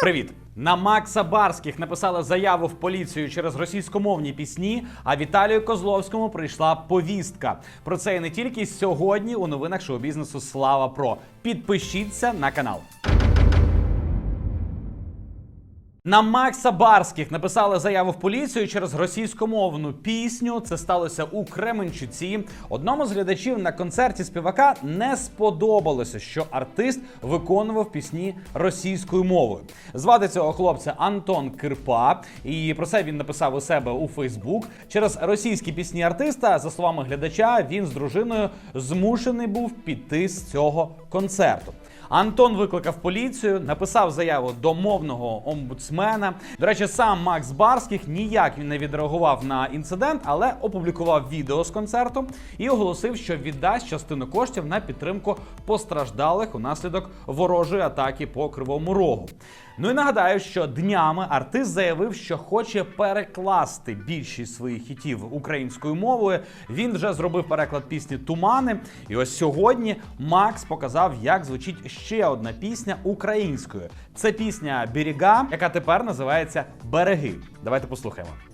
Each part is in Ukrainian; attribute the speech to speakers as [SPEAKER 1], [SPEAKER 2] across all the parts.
[SPEAKER 1] Привіт! На Макса Барських написали заяву в поліцію через російськомовні пісні. А Віталію Козловському прийшла повістка. Про це і не тільки сьогодні у новинах шоу-бізнесу Слава Про. Підпишіться на канал. На Макса Барських написали заяву в поліцію через російськомовну пісню. Це сталося у Кременчуці. Одному з глядачів на концерті співака не сподобалося, що артист виконував пісні російською мовою. Звати цього хлопця Антон Кирпа, і про це він написав у себе у Фейсбук. Через російські пісні артиста, за словами глядача, він з дружиною змушений був піти з цього концерту. Антон викликав поліцію, написав заяву до мовного омбудсмена. До речі, сам Макс Барських ніяк не відреагував на інцидент, але опублікував відео з концерту і оголосив, що віддасть частину коштів на підтримку постраждалих унаслідок ворожої атаки по кривому рогу. Ну і нагадаю, що днями артист заявив, що хоче перекласти більшість своїх хітів українською мовою. Він вже зробив переклад пісні Тумани. І ось сьогодні Макс показав, як звучить ще одна пісня українською. Це пісня Берега, яка тепер називається Береги. Давайте послухаємо.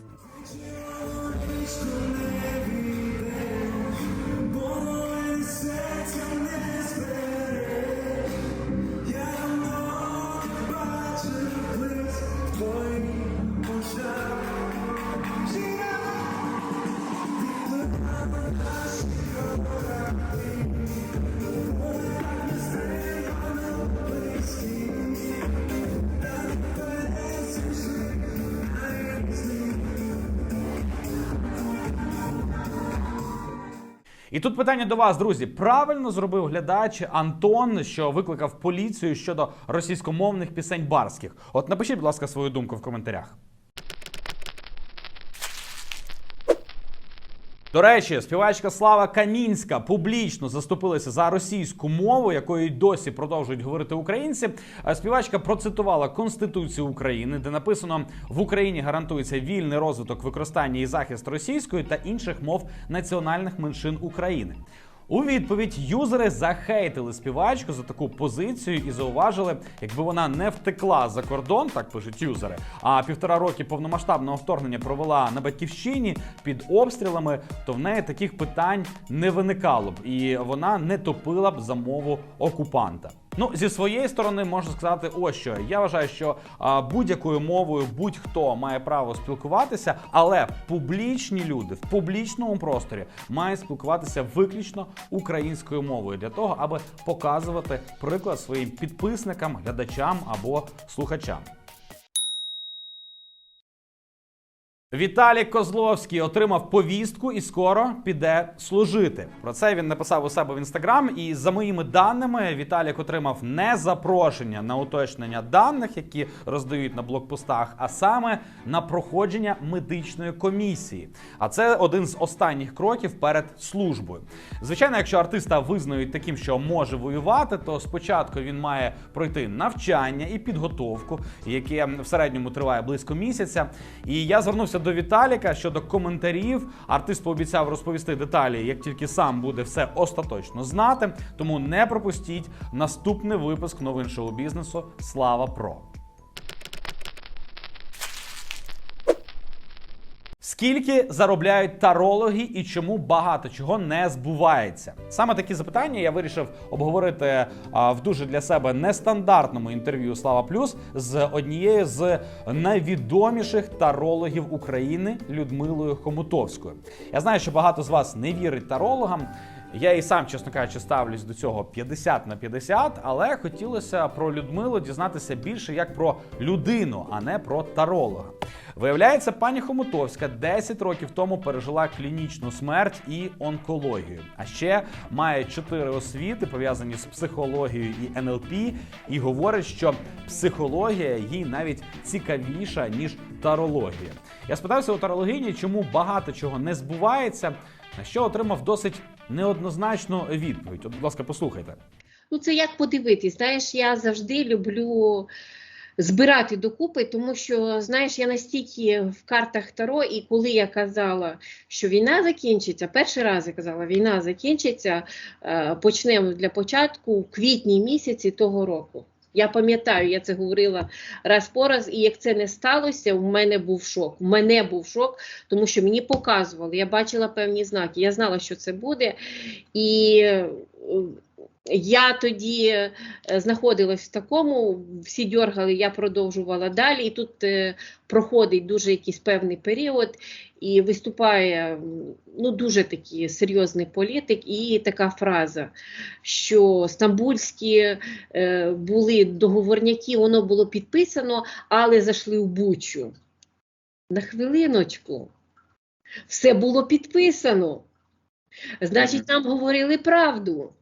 [SPEAKER 1] І тут питання до вас, друзі. Правильно зробив глядач Антон, що викликав поліцію щодо російськомовних пісень барських. От напишіть, будь ласка, свою думку в коментарях. До речі, співачка Слава Камінська публічно заступилася за російську мову, якою досі продовжують говорити українці. Співачка процитувала Конституцію України, де написано: в Україні гарантується вільний розвиток використання і захист російської та інших мов національних меншин України. У відповідь юзери захейтили співачку за таку позицію і зауважили, якби вона не втекла за кордон, так пишуть юзери, а півтора роки повномасштабного вторгнення провела на батьківщині під обстрілами, то в неї таких питань не виникало б, і вона не топила б за мову окупанта. Ну, зі своєї сторони можна сказати, ось що я вважаю, що будь-якою мовою будь-хто має право спілкуватися, але публічні люди в публічному просторі мають спілкуватися виключно українською мовою для того, аби показувати приклад своїм підписникам, глядачам або слухачам. Віталій Козловський отримав повістку і скоро піде служити. Про це він написав у себе в інстаграм. І за моїми даними, Віталік отримав не запрошення на уточнення даних, які роздають на блокпостах, а саме на проходження медичної комісії. А це один з останніх кроків перед службою. Звичайно, якщо артиста визнають таким, що може воювати, то спочатку він має пройти навчання і підготовку, яке в середньому триває близько місяця. І я звернувся до Віталіка щодо коментарів. Артист пообіцяв розповісти деталі, як тільки сам буде все остаточно знати. Тому не пропустіть наступний випуск новин шоу-бізнесу. Слава Про. Скільки заробляють тарологи і чому багато чого не збувається? Саме такі запитання я вирішив обговорити в дуже для себе нестандартному інтерв'ю Слава Плюс з однією з найвідоміших тарологів України Людмилою Хомутовською. Я знаю, що багато з вас не вірить тарологам. Я і сам, чесно кажучи, ставлюсь до цього 50 на 50, але хотілося про Людмилу дізнатися більше як про людину, а не про таролога. Виявляється, пані Хомутовська 10 років тому пережила клінічну смерть і онкологію. А ще має 4 освіти, пов'язані з психологією і НЛП, і говорить, що психологія їй навіть цікавіша ніж тарологія. Я спитався у тарологині, чому багато чого не збувається. На що отримав досить неоднозначну відповідь. От, будь ласка, послухайте.
[SPEAKER 2] Ну, це як подивитись. Знаєш, я завжди люблю збирати докупи, тому що, знаєш, я настільки в картах Таро, і коли я казала, що війна закінчиться, перший раз я казала, війна закінчиться, е, почнемо для початку в квітні місяці того року. Я пам'ятаю, я це говорила раз по раз, і як це не сталося, у мене був шок. У мене був шок, тому що мені показували, я бачила певні знаки, я знала, що це буде. І е, я тоді е, знаходилась в такому, всі дьоргали, я продовжувала далі. І тут е, проходить дуже якийсь певний період, і виступає ну, дуже такий серйозний політик, і така фраза, що стамбульські е, були договорняки, воно було підписано, але зайшли в Бучу. На хвилиночку. Все було підписано. Значить, нам говорили правду.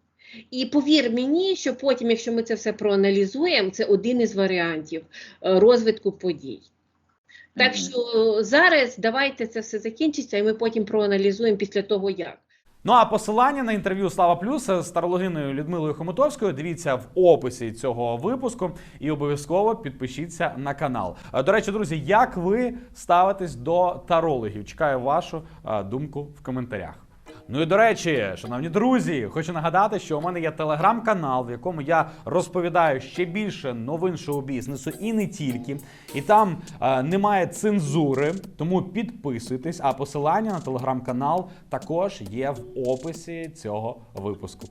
[SPEAKER 2] І повір мені, що потім, якщо ми це все проаналізуємо, це один із варіантів е, розвитку подій. Так що зараз давайте це все закінчиться, і ми потім проаналізуємо після того, як.
[SPEAKER 1] Ну а посилання на інтерв'ю Слава Плюс з старологиною Людмилою Хомутовською дивіться в описі цього випуску і обов'язково підпишіться на канал. Е, До речі, друзі, як ви ставитесь до тарологів? Чекаю вашу е, думку в коментарях. Ну і до речі, шановні друзі, хочу нагадати, що у мене є телеграм-канал, в якому я розповідаю ще більше новин шоу-бізнесу і не тільки. І там е, немає цензури, тому підписуйтесь. А посилання на телеграм-канал також є в описі цього випуску.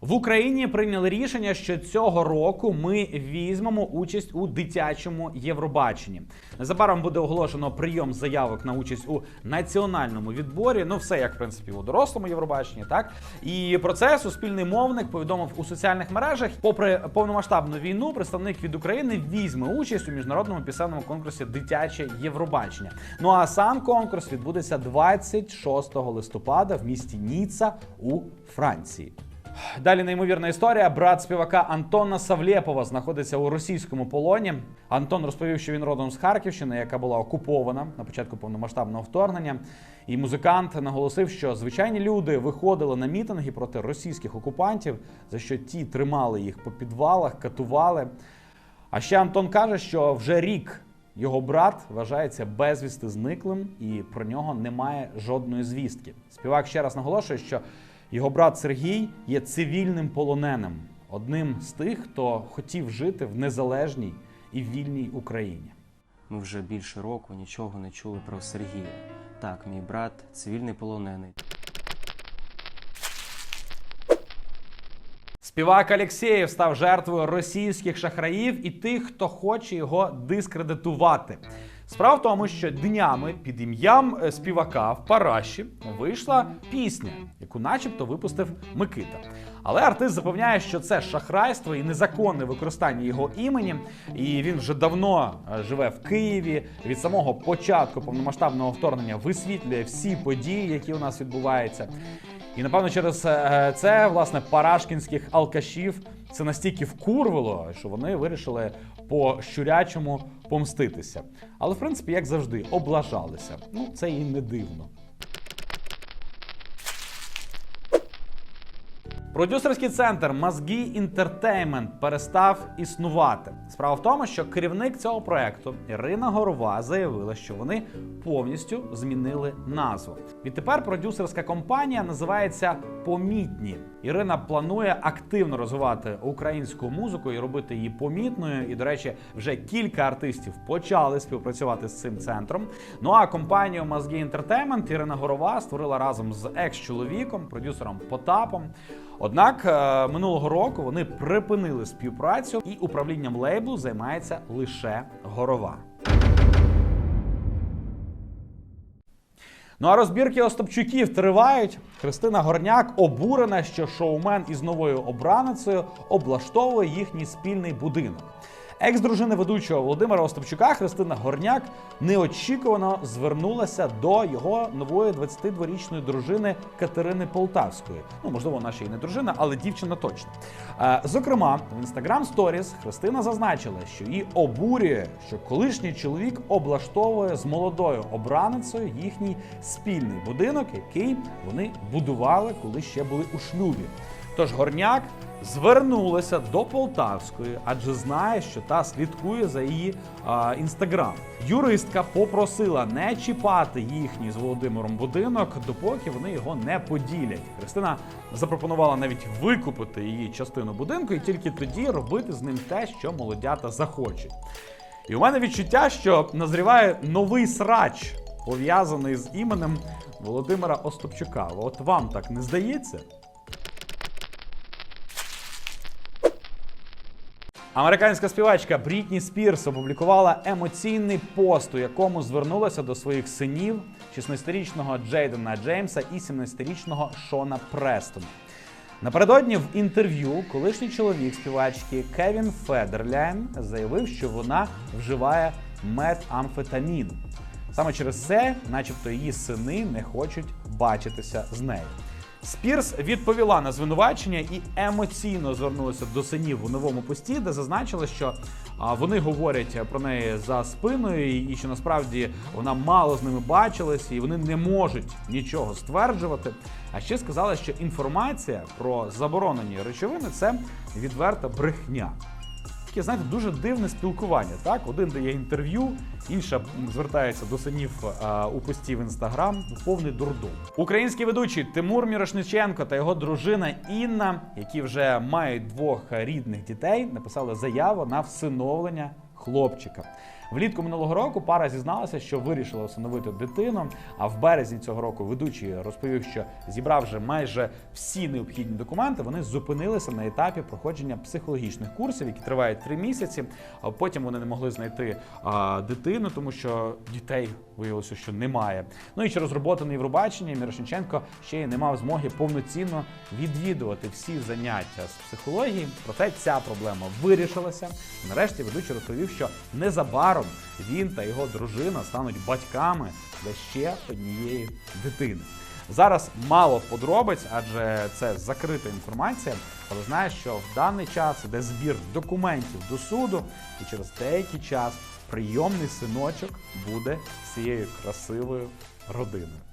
[SPEAKER 1] В Україні прийняли рішення, що цього року ми візьмемо участь у дитячому Євробаченні. Незабаром буде оголошено прийом заявок на участь у національному відборі. Ну, все як в принципі у дорослому Євробаченні, так і про це суспільний мовник повідомив у соціальних мережах. Попри повномасштабну війну, представник від України візьме участь у міжнародному пісенному конкурсі Дитяче Євробачення. Ну а сам конкурс відбудеться 26 листопада в місті Ніца у Франції. Далі неймовірна історія. Брат співака Антона Савлєпова знаходиться у російському полоні. Антон розповів, що він родом з Харківщини, яка була окупована на початку повномасштабного вторгнення. І музикант наголосив, що звичайні люди виходили на мітинги проти російських окупантів, за що ті тримали їх по підвалах, катували. А ще Антон каже, що вже рік його брат вважається безвісти зниклим, і про нього немає жодної звістки. Співак ще раз наголошує, що його брат Сергій є цивільним полоненим, одним з тих, хто хотів жити в незалежній і вільній Україні.
[SPEAKER 3] Ми вже більше року нічого не чули про Сергія. Так, мій брат цивільний полонений.
[SPEAKER 1] Співак Алєксєєв став жертвою російських шахраїв і тих, хто хоче його дискредитувати. Справа в тому, що днями під ім'ям е, співака в Параші вийшла пісня, яку начебто випустив Микита. Але артист запевняє, що це шахрайство і незаконне використання його імені. І він вже давно е, живе в Києві. Від самого початку повномасштабного вторгнення висвітлює всі події, які у нас відбуваються. І напевно через е, це власне парашкінських алкашів це настільки вкурвало, що вони вирішили по щурячому помститися. Але в принципі, як завжди, облажалися. Ну це і не дивно. Продюсерський центр Мозги Інтертеймент перестав існувати. Справа в тому, що керівник цього проекту Ірина Горова заявила, що вони повністю змінили назву. Відтепер продюсерська компанія називається Помітні. Ірина планує активно розвивати українську музику і робити її помітною. І, до речі, вже кілька артистів почали співпрацювати з цим центром. Ну а компанію Мозги Інтертеймент Ірина Горова створила разом з екс-чоловіком, продюсером Потапом. Однак е, минулого року вони припинили співпрацю, і управлінням лейблу займається лише Горова. Ну а розбірки Остапчуків тривають. Христина Горняк обурена, що шоумен із новою обраницею облаштовує їхній спільний будинок. Екс-дружина ведучого Володимира Остапчука Христина Горняк неочікувано звернулася до його нової 22-річної дружини Катерини Полтавської. Ну, можливо, вона ще й не дружина, але дівчина точно. Е, Зокрема, в Instagram Stories Христина зазначила, що її обурює, що колишній чоловік облаштовує з молодою обраницею їхній спільний будинок, який вони будували, коли ще були у шлюбі. Тож горняк звернулася до Полтавської, адже знає, що та слідкує за її інстаграм. Юристка попросила не чіпати їхній з Володимиром будинок, допоки вони його не поділять. Христина запропонувала навіть викупити її частину будинку і тільки тоді робити з ним те, що молодята захочуть. І у мене відчуття, що назріває новий срач, пов'язаний з іменем Володимира Остапчука. От вам так не здається? Американська співачка Брітні Спірс опублікувала емоційний пост, у якому звернулася до своїх синів 16-річного Джейдена Джеймса і 17-річного Шона Престона. Напередодні в інтерв'ю колишній чоловік співачки Кевін Федерляйн заявив, що вона вживає метамфетамін. Саме через це, начебто, її сини не хочуть бачитися з нею. Спірс відповіла на звинувачення і емоційно звернулася до синів у новому пості, де зазначила, що вони говорять про неї за спиною, і що насправді вона мало з ними бачилась, і вони не можуть нічого стверджувати. А ще сказала, що інформація про заборонені речовини це відверта брехня. Таке, знаєте, дуже дивне спілкування. Так, один дає інтерв'ю, інша звертається до синів а, у пості в інстаграм. Повний дурдом. Український ведучий Тимур Мірошниченко та його дружина Інна, які вже мають двох рідних дітей, написали заяву на всиновлення хлопчика. Влітку минулого року пара зізналася, що вирішила усиновити дитину. А в березні цього року ведучий розповів, що зібрав вже майже всі необхідні документи. Вони зупинилися на етапі проходження психологічних курсів, які тривають три місяці. Потім вони не могли знайти а, дитину, тому що дітей виявилося, що немає. Ну і через роботу на Євробаченні Мірошниченко ще й не мав змоги повноцінно відвідувати всі заняття з психології. Проте ця проблема вирішилася. Нарешті ведучий розповів, що незабаром він та його дружина стануть батьками для ще однієї дитини. Зараз мало подробиць, адже це закрита інформація. Але знаєш, що в даний час йде збір документів до суду, і через деякий час прийомний синочок буде цією красивою родиною.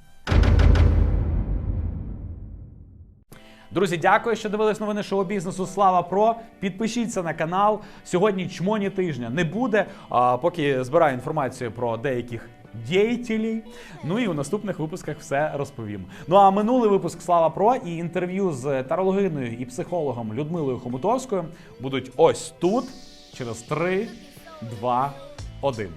[SPEAKER 1] Друзі, дякую, що дивились новини шоу бізнесу. Слава Про. Підпишіться на канал. Сьогодні чмоні тижня не буде. А поки збираю інформацію про деяких діятелів. Ну і у наступних випусках все розповім. Ну а минулий випуск Слава Про і інтерв'ю з тарологиною і психологом Людмилою Хомутовською будуть ось тут через 3, 2, 1.